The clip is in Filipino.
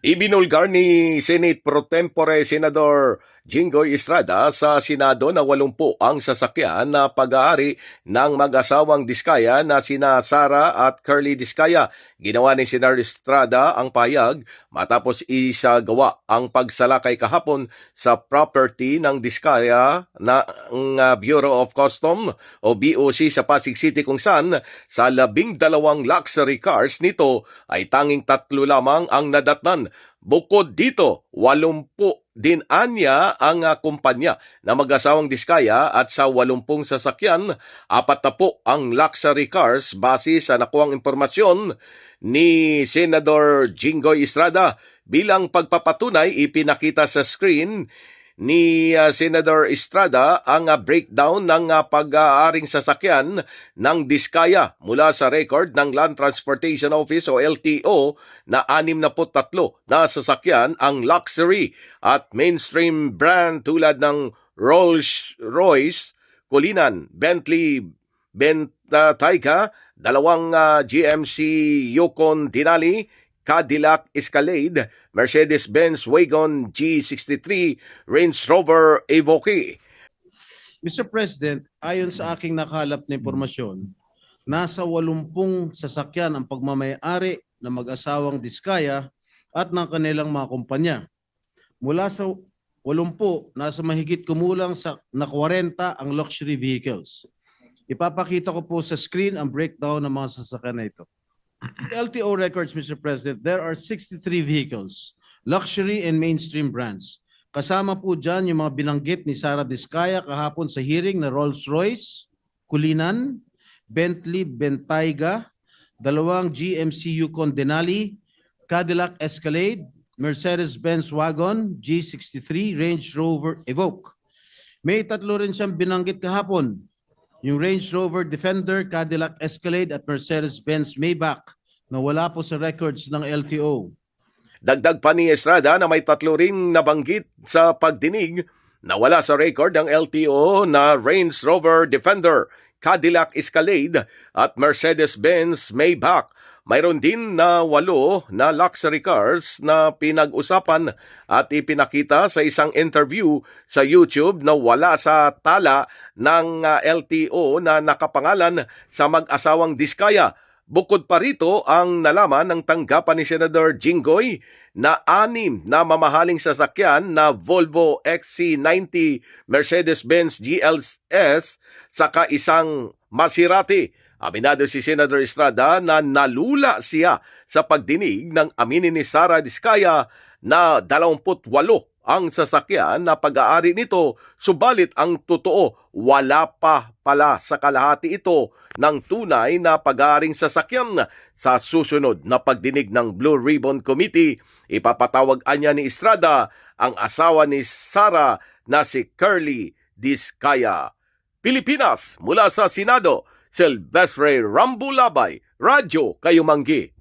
Ibinulgar ni Senate Pro Tempore Senador Jinggoy Estrada sa Senado na 80 ang sasakyan na pag-aari ng mag-asawang Diskaya na sina Sara at Curly Diskaya. Ginawa ni Senator Estrada ang payag matapos isagawa ang pagsalakay kahapon sa property ng Diskaya na ang uh, Bureau of Custom o BOC sa Pasig City kung saan sa labing dalawang luxury cars nito ay tanging tatlo lamang ang nadatnan Bukod dito, 80 din anya ang uh, kumpanya na mag-asawang Diskaya at sa 80 sasakyan, apat na po ang luxury cars base sa nakuhang impormasyon ni Senador Jinggoy Estrada. Bilang pagpapatunay, ipinakita sa screen ni uh, Senator Estrada ang uh, breakdown ng uh, pag-aaring sasakyan ng Diskaya mula sa record ng Land Transportation Office o LTO na 63 na sasakyan ang luxury at mainstream brand tulad ng Rolls-Royce, Kulinan, Bentley, Bentayga, dalawang GMC Yukon Denali, Cadillac Escalade, Mercedes-Benz Wagon G63, Range Rover Evoque. Mr. President, ayon sa aking nakalap na impormasyon, nasa 80 sasakyan ang pagmamayari ng mag-asawang Diskaya at ng kanilang mga kumpanya. Mula sa 80, nasa mahigit kumulang sa na 40 ang luxury vehicles. Ipapakita ko po sa screen ang breakdown ng mga sasakyan na ito. LTO records, Mr. President, there are 63 vehicles, luxury and mainstream brands. Kasama po dyan yung mga binanggit ni Sara Diskaya kahapon sa hearing na Rolls-Royce, Kulinan, Bentley Bentayga, dalawang GMC Yukon Denali, Cadillac Escalade, Mercedes-Benz Wagon, G63, Range Rover Evoque. May tatlo rin siyang binanggit kahapon, yung Range Rover Defender, Cadillac Escalade at Mercedes-Benz Maybach na wala po sa records ng LTO. Dagdag pa ni Estrada na may tatlo ring nabanggit sa pagdinig na wala sa record ng LTO na Range Rover Defender, Cadillac Escalade at Mercedes-Benz Maybach. Mayroon din na walo na luxury cars na pinag-usapan at ipinakita sa isang interview sa YouTube na wala sa tala ng uh, LTO na nakapangalan sa mag-asawang Diskaya. Bukod pa rito ang nalaman ng tanggapan ni Senador Jinggoy na anim na mamahaling sasakyan na Volvo XC90 Mercedes-Benz GLS saka isang Maserati. Aminado si Senador Estrada na nalula siya sa pagdinig ng aminin ni Sara Diskaya na 28 ang sasakyan na pag-aari nito, subalit ang totoo, wala pa pala sa kalahati ito ng tunay na pag-aaring sasakyan. Sa susunod na pagdinig ng Blue Ribbon Committee, ipapatawag anya ni Estrada ang asawa ni Sara na si Curly Diskaya. Pilipinas, mula sa Senado, Silvestre Rambulabay, Radyo Kayumanggi.